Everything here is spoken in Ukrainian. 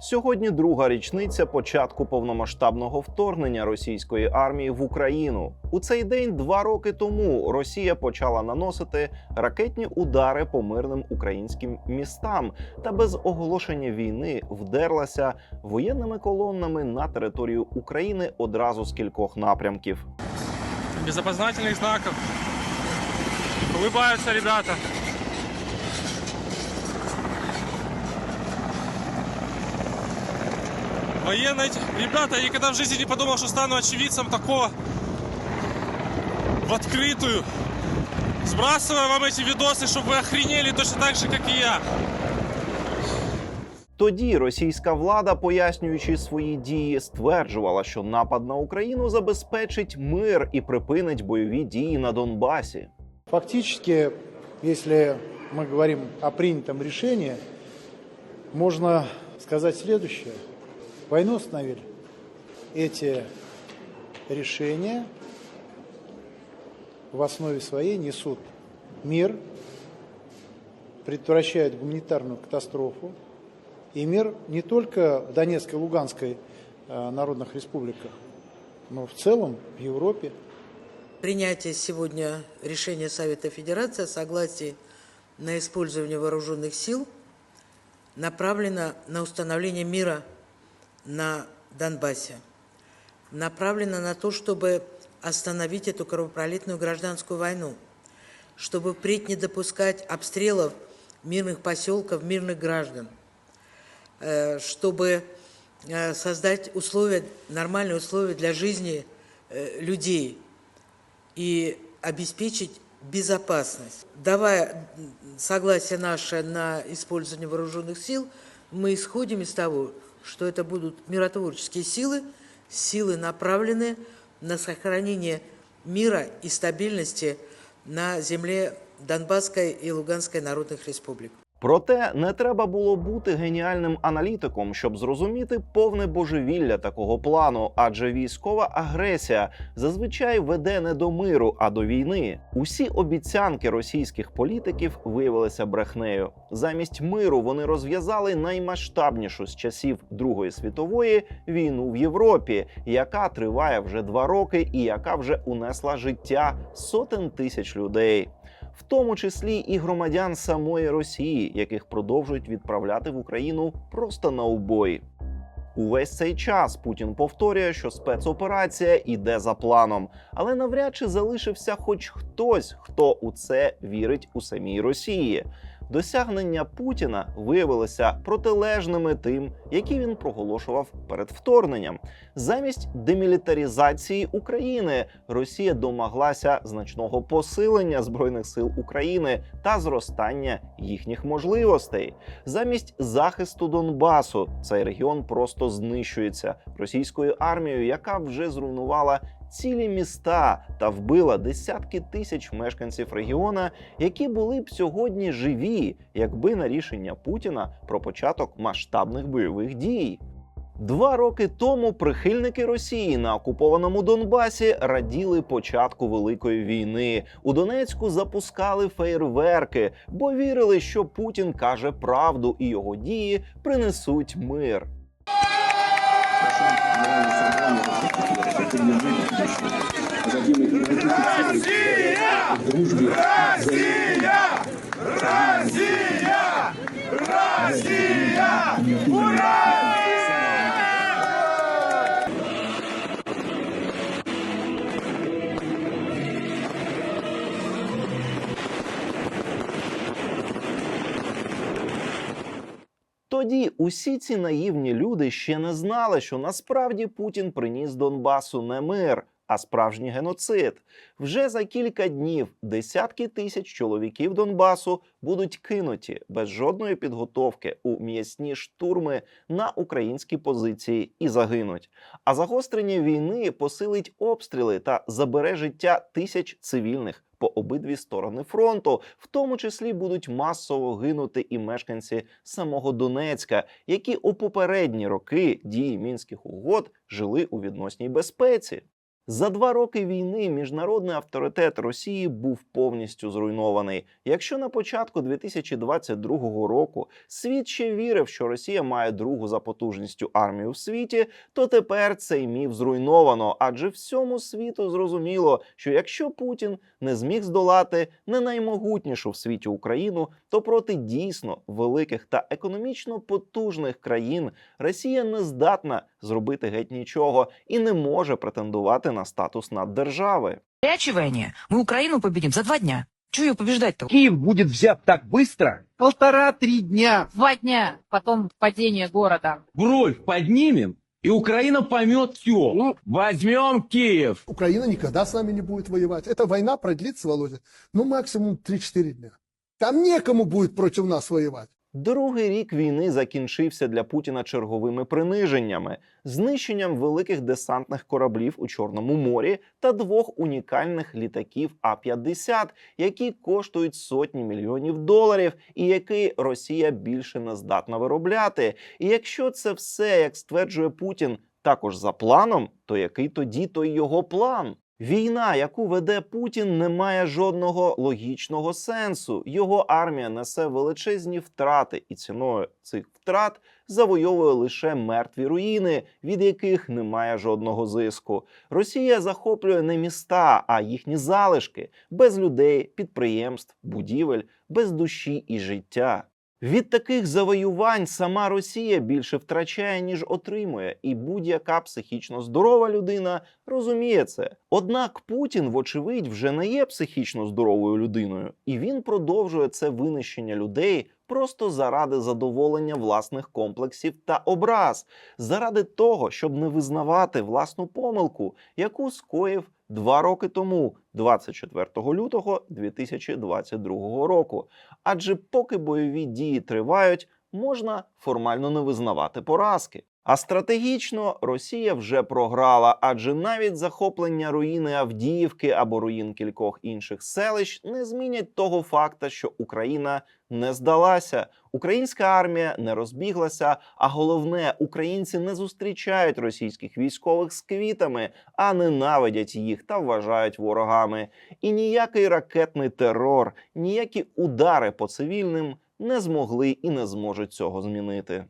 Сьогодні друга річниця початку повномасштабного вторгнення російської армії в Україну. У цей день два роки тому Росія почала наносити ракетні удари по мирним українським містам та без оголошення війни вдерлася воєнними колоннами на територію України одразу з кількох напрямків. без опознательных знаков. Улыбаются ребята. Военные эти- ребята, я никогда в жизни не подумал, что стану очевидцем такого в открытую. Сбрасываю вам эти видосы, чтобы вы охренели точно так же, как и я. Тоді російська влада, пояснюючи свої дії, стверджувала, що напад на Україну забезпечить мир і припинить бойові дії на Донбасі. Фактически, если мы говорим о принятом решении, можно сказать следующее. Войну остановили. Эти решения в основе своей несут мир, предотвращают гуманитарную катастрофу, и мир не только в Донецкой и Луганской э, народных республиках, но в целом в Европе. Принятие сегодня решения Совета Федерации о согласии на использование вооруженных сил направлено на установление мира на Донбассе, направлено на то, чтобы остановить эту кровопролитную гражданскую войну, чтобы впредь не допускать обстрелов мирных поселков, мирных граждан, э, чтобы э, создать условия, нормальные условия для жизни э, людей и обеспечить безопасность. Давая согласие наше на использование вооруженных сил, мы исходим из того, что это будут миротворческие силы, силы, направленные на сохранение мира и стабильности на земле Донбасской и Луганской народных республик. Проте не треба було бути геніальним аналітиком, щоб зрозуміти повне божевілля такого плану, адже військова агресія зазвичай веде не до миру, а до війни. Усі обіцянки російських політиків виявилися брехнею. Замість миру вони розв'язали наймасштабнішу з часів Другої світової війну в Європі, яка триває вже два роки і яка вже унесла життя сотень тисяч людей в тому числі і громадян самої Росії, яких продовжують відправляти в Україну просто на убої. Увесь цей час Путін повторює, що спецоперація іде за планом, але навряд чи залишився хоч хтось, хто у це вірить у самій Росії. Досягнення Путіна виявилися протилежними тим, які він проголошував перед вторгненням. Замість демілітарізації України Росія домоглася значного посилення збройних сил України та зростання їхніх можливостей. Замість захисту Донбасу цей регіон просто знищується російською армією, яка вже зруйнувала цілі міста та вбила десятки тисяч мешканців регіона, які були б сьогодні живі, якби на рішення Путіна про початок масштабних бойових дій. Два роки тому прихильники Росії на окупованому Донбасі раділи початку великої війни. У Донецьку запускали фейерверки, бо вірили, що Путін каже правду і його дії принесуть мир. Россия! Россия! Россия! Россия! Ура! Тоді усі ці наївні люди ще не знали, що насправді Путін приніс Донбасу не мир, а справжній геноцид. Вже за кілька днів десятки тисяч чоловіків Донбасу будуть кинуті без жодної підготовки у м'ясні штурми на українські позиції і загинуть. А загострення війни посилить обстріли та забере життя тисяч цивільних по обидві сторони фронту. В тому числі будуть масово гинути і мешканці самого Донецька, які у попередні роки дії мінських угод жили у відносній безпеці. За два роки війни міжнародний авторитет Росії був повністю зруйнований. Якщо на початку 2022 року світ ще вірив, що Росія має другу за потужністю армію в світі, то тепер цей міф зруйновано, адже всьому світу зрозуміло, що якщо Путін не зміг здолати не наймогутнішу в світі Україну, то проти дійсно великих та економічно потужних країн Росія не здатна зробити геть нічого і не може претендувати на статус наддержави. горячей войне мы Украину победим за два дня. Чего ее побеждать-то? Киев будет взят так быстро? Полтора-три дня. Два дня, потом падение города. Бровь поднимем, и Украина поймет все. Возьмем Киев. Украина никогда с нами не будет воевать. Эта война продлится, Володя, ну максимум 3-4 дня. Там некому будет против нас воевать. Другий рік війни закінчився для Путіна черговими приниженнями, знищенням великих десантних кораблів у Чорному морі та двох унікальних літаків А-50, які коштують сотні мільйонів доларів, і які Росія більше не здатна виробляти. І якщо це все, як стверджує Путін, також за планом, то який тоді той його план? Війна, яку веде Путін, не має жодного логічного сенсу. Його армія несе величезні втрати, і ціною цих втрат завойовує лише мертві руїни, від яких немає жодного зиску. Росія захоплює не міста, а їхні залишки без людей, підприємств, будівель, без душі і життя. Від таких завоювань сама Росія більше втрачає, ніж отримує, і будь-яка психічно здорова людина розуміє це. Однак Путін, вочевидь, вже не є психічно здоровою людиною, і він продовжує це винищення людей просто заради задоволення власних комплексів та образ, заради того, щоб не визнавати власну помилку, яку скоїв два роки тому, 24 лютого 2022 року. Адже поки бойові дії тривають, можна формально не визнавати поразки. А стратегічно Росія вже програла, адже навіть захоплення руїни Авдіївки або руїн кількох інших селищ не змінять того факта, що Україна не здалася, українська армія не розбіглася. А головне, українці не зустрічають російських військових з квітами, а ненавидять їх та вважають ворогами. І ніякий ракетний терор, ніякі удари по цивільним не змогли і не зможуть цього змінити.